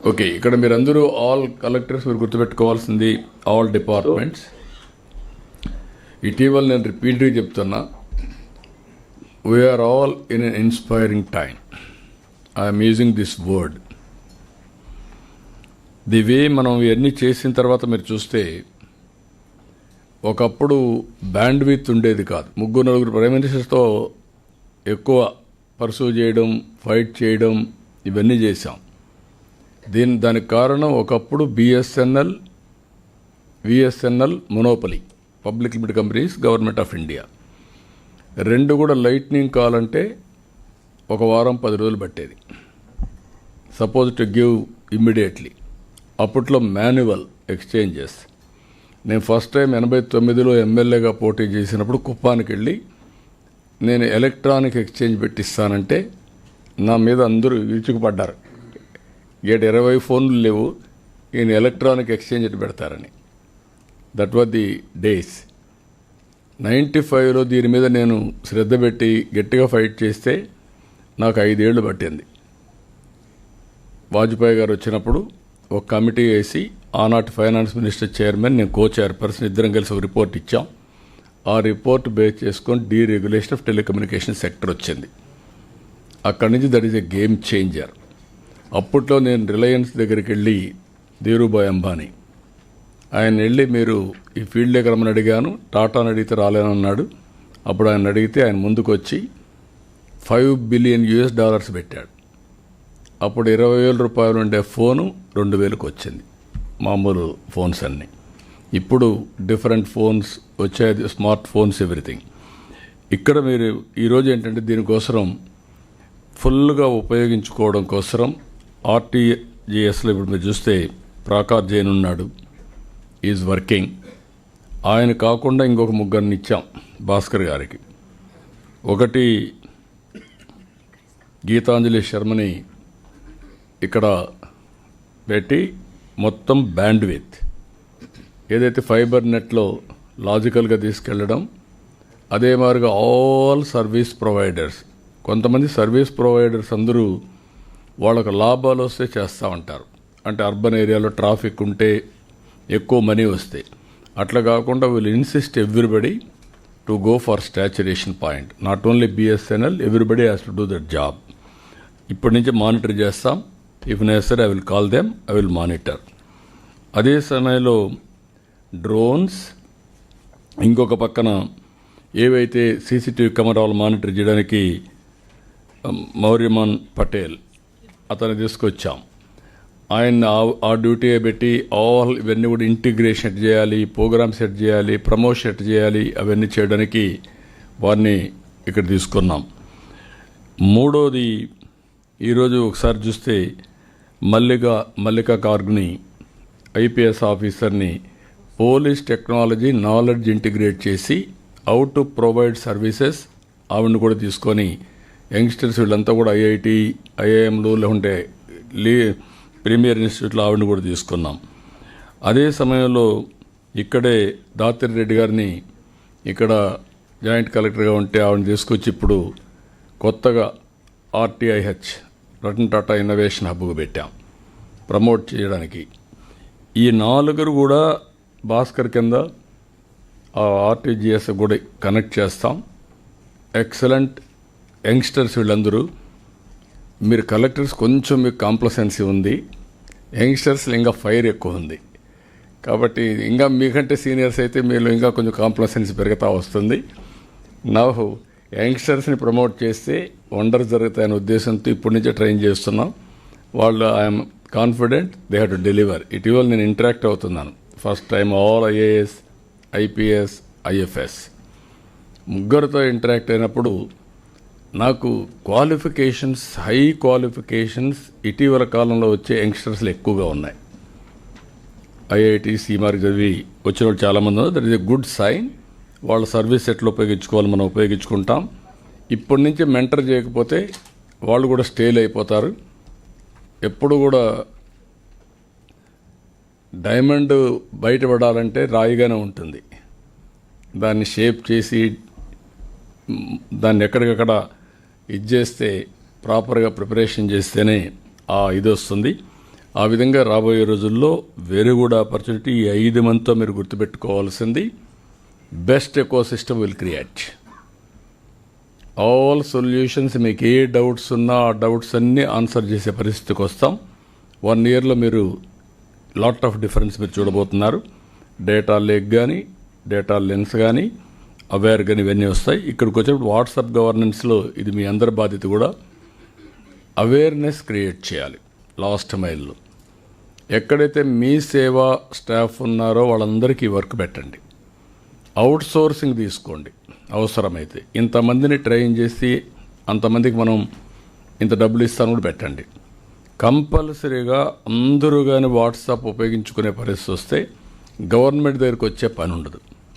Okay ఇక్కడ మీరందరూ all collectors మీరు గుర్తుపెట్టుకోవాల్సింది ఆల్ డిపార్ట్మెంట్స్ ఇటీవల నేను రిపీట్గా చెప్తున్నా we're all in an inspiring time I'm using this word the way మనం ఇవన్నీ చేసిన తర్వాత మీరు చూస్తే ఒకప్పుడు బ్యాండ్ విత్ ఉండేది కాదు. ముగ్గురు నలుగురు ప్రైమ్ మినిస్టర్స్తో ఎక్కువ పర్సూ చేయడం ఫైట్ చేయడం ఇవన్నీ చేశాం. దీని దానికి కారణం ఒకప్పుడు BSNL VSNL monopoly public limited companies government of India రెండు కూడా లైట్నింగ్ కాల్ అంటే ఒక వారం పది రోజులు పట్టేది. సపోజ్ టు గివ్ ఇమ్మీడియట్లీ అప్పట్లో మాన్యువల్ ఎక్స్చేంజెస్ నేను ఫస్ట్ టైం ఎనభై తొమ్మిదిలో ఎమ్మెల్యేగా పోటీ చేసినప్పుడు కుప్పానికి వెళ్ళి నేను ఎలక్ట్రానిక్ ఎక్స్చేంజ్ పెట్టిస్తానంటే నా మీద అందరూ విరుచుకుపడ్డారు. ఏడు ఇరవై ఫోన్లు లేవు. ఈయన ఎలక్ట్రానిక్ ఎక్స్చేంజ్ ఎటు పెడతారని. That was the days ninety ఫైవ్లో దీని మీద నేను శ్రద్ధ పెట్టి గట్టిగా ఫైట్ చేస్తే నాకు ఐదేళ్ళు పట్టింది. వాజ్పేయి గారు వచ్చినప్పుడు ఒక కమిటీ వేసి ఆనాటి ఫైనాన్స్ మినిస్టర్ చైర్మన్ నేను కో చైర్పర్సన్ ఇద్దరం కలిసి ఒక రిపోర్ట్ ఇచ్చాం. ఆ రిపోర్ట్ బేస్ చేసుకొని డీరెగ్యులేషన్ ఆఫ్ టెలికమ్యూనికేషన్ సెక్టర్ వచ్చింది. అక్కడి నుంచి that is a game changer. అప్పట్లో నేను రిలయన్స్ దగ్గరికి వెళ్ళి ధీరుభాయ్ అంబానీ. ఆయన వెళ్ళి మీరు ఈ ఫీల్డ్లోకి రమ్మని అడిగాను. టాటాని అడిగితే రాలేనన్నాడు అప్పుడు ఆయన అడిగితే ఆయన ముందుకు వచ్చి ఫైవ్ బిలియన్ యుఎస్ డాలర్స్ పెట్టాడు. అప్పుడు ఇరవై వేల రూపాయలు ఉండే ఫోను రెండు వేలకు వచ్చింది. మామూలు ఫోన్స్ అన్నీ. ఇప్పుడు డిఫరెంట్ ఫోన్స్ వచ్చాయి. Smart phones everything. ఇక్కడ మీరు ఈరోజు ఏంటంటే దీనికోసం ఫుల్గా ఉపయోగించుకోవడం కోసరం ఆర్టీజీఎస్లో ఇప్పుడు మీరు చూస్తే ప్రాకార్ జైన్ ఉన్నాడు. ఈజ్ వర్కింగ్ ఆయన కాకుండా ఇంకొక ముగ్గురిని ఇచ్చాం భాస్కర్ గారికి. ఒకటి గీతాంజలి శర్మని ఇక్కడ పెట్టి మొత్తం బ్యాండ్ విత్ ఏదైతే ఫైబర్ నెట్లో లాజికల్గా తీసుకెళ్ళడం అదే మాదిరిగా ఆల్ సర్వీస్ ప్రొవైడర్స్. కొంతమంది సర్వీస్ ప్రొవైడర్స్ అందరూ వాళ్ళకు లాభాలు వస్తే చేస్తూ ఉంటారు. అంటే అర్బన్ ఏరియాలో ట్రాఫిక్ ఉంటే ఎక్కువ మనీ వస్తాయి. అట్లా కాకుండా వీళ్ళు insist everybody to go for saturation point not only BSNL everybody has to do that job ఇప్పటి నుంచి మానిటర్ చేస్తాం. If necessary I will call them I will monitor అదే సమయంలో డ్రోన్స్ ఇంకొక పక్కన ఏవైతే సీసీటీవీ కెమెరాలు మానిటర్ చేయడానికి um, మౌర్యమాన్ పటేల్ అతన్ని తీసుకొచ్చాం. ఆయన ఆ- డ్యూటీ పెట్టి ఆల్ ఇవన్నీ కూడా ఇంటిగ్రేషన్ సెట్ చేయాలి ప్రోగ్రామ్ సెట్ చేయాలి ప్రమోషన్ సెట్ చేయాలి అవన్నీ చేయడానికి వారిని ఇక్కడ తీసుకున్నాం. మూడోది ఈరోజు ఒకసారి చూస్తే మల్లిక మల్లిక కార్గ్ని ఐపీఎస్ ఆఫీసర్ని పోలీస్ టెక్నాలజీ నాలెడ్జ్ ఇంటిగ్రేట్ చేసి హౌ టు ప్రొవైడ్ సర్వీసెస్ ఆవిడని కూడా తీసుకొని యంగ్స్టర్స్ వీళ్ళంతా కూడా ఐఐటి ఐఐఎంలు లేకుంటే లీ ప్రీమియర్ ఇన్స్టిట్యూట్లో ఆవిడని కూడా తీసుకున్నాం. అదే సమయంలో ఇక్కడే దాత్రి రెడ్డి గారిని ఇక్కడ జాయింట్ కలెక్టర్గా ఉంటే ఆవిడని తీసుకొచ్చి ఇప్పుడు కొత్తగా ఆర్టీఐహెచ్ రతన్ టాటా ఇన్నోవేషన్ హబ్కు పెట్టాం. ప్రమోట్ చేయడానికి. ఈ నాలుగురు కూడా భాస్కర్ కింద ఆ ఆర్టీజీఎస్ కూడా కనెక్ట్ చేస్తాం. ఎక్సలెంట్ యంగ్స్టర్స్ వీళ్ళందరూ మీరు కలెక్టర్స్ కొంచెం మీకు కాంప్లసెన్సీ ఉంది యంగ్స్టర్స్ ఇంకా ఫైర్ ఎక్కువ ఉంది. కాబట్టి ఇంకా మీకంటే సీనియర్స్ అయితే మీరు ఇంకా కొంచెం కాంప్లసెన్సీ పెరుగుతూ వస్తుంది. నవ్వు యంగ్స్టర్స్ని ప్రమోట్ చేస్తే వండర్ జరుగుతాయనే ఉద్దేశంతో ఇప్పటి నుంచే ట్రైన్ చేస్తున్నాం. వాళ్ళు I'm confident they have to deliver. ఇటీవల నేను ఇంటరాక్ట్ అవుతున్నాను. First time all IAS IPS IFS. ముగ్గురితో interact అయినప్పుడు నాకు క్వాలిఫికేషన్స్ హై క్వాలిఫికేషన్స్ ఇటీవల కాలంలో వచ్చే యంగ్స్టర్స్లు ఎక్కువగా ఉన్నాయి. ఐఐటి సీమార్క్ చదివి వచ్చిన వాళ్ళు చాలామంది ఉన్నారు. That is a good sign వాళ్ళ సర్వీస్ ఎట్లా ఉపయోగించుకోవాలి మనం ఉపయోగించుకుంటాం. ఇప్పటి నుంచి మెంటర్ చేయకపోతే వాళ్ళు కూడా స్టేల్ అయిపోతారు. ఎప్పుడు కూడా డైమండ్ బయటపడాలంటే రాయిగానే ఉంటుంది. దాన్ని షేప్ చేసి దాన్ని ఎక్కడికక్కడ ఇది చేస్తే ప్రాపర్గా ప్రిపరేషన్ చేస్తేనే ఆ ఇది వస్తుంది. ఆ విధంగా రాబోయే రోజుల్లో వేరే కూడా ఆపర్చునిటీ ఈ ఐదు మందితో మీరు గుర్తుపెట్టుకోవాల్సింది best eco system will create all solutions మీకు ఏ డౌట్స్ ఉన్నా ఆ డౌట్స్ అన్నీ ఆన్సర్ చేసే పరిస్థితికి వస్తాం. వన్ ఇయర్లో మీరు లాట్ ఆఫ్ డిఫరెన్స్ మీరు చూడబోతున్నారు. డేటా లేక్ కానీ డేటా లెన్స్ కానీ అవేర్ కానీ ఇవన్నీ వస్తాయి. ఇక్కడికి వచ్చేప్పుడు వాట్సాప్ గవర్నెన్స్లో ఇది మీ అందరి బాధ్యత కూడా అవేర్నెస్ క్రియేట్ చేయాలి. లాస్ట్ మైల్లో ఎక్కడైతే మీ సేవా స్టాఫ్ ఉన్నారో వాళ్ళందరికీ వర్క్ పెట్టండి. అవుట్ సోర్సింగ్ తీసుకోండి. అవసరమైతే. ఇంతమందిని ట్రైన్ చేసి అంతమందికి మనం ఇంత డబ్బులు ఇస్తాను కూడా పెట్టండి. కంపల్సరీగా అందరూ కానీ వాట్సాప్ ఉపయోగించుకునే పరిస్థితి వస్తే గవర్నమెంట్ దగ్గరికి వచ్చే పని ఉండదు.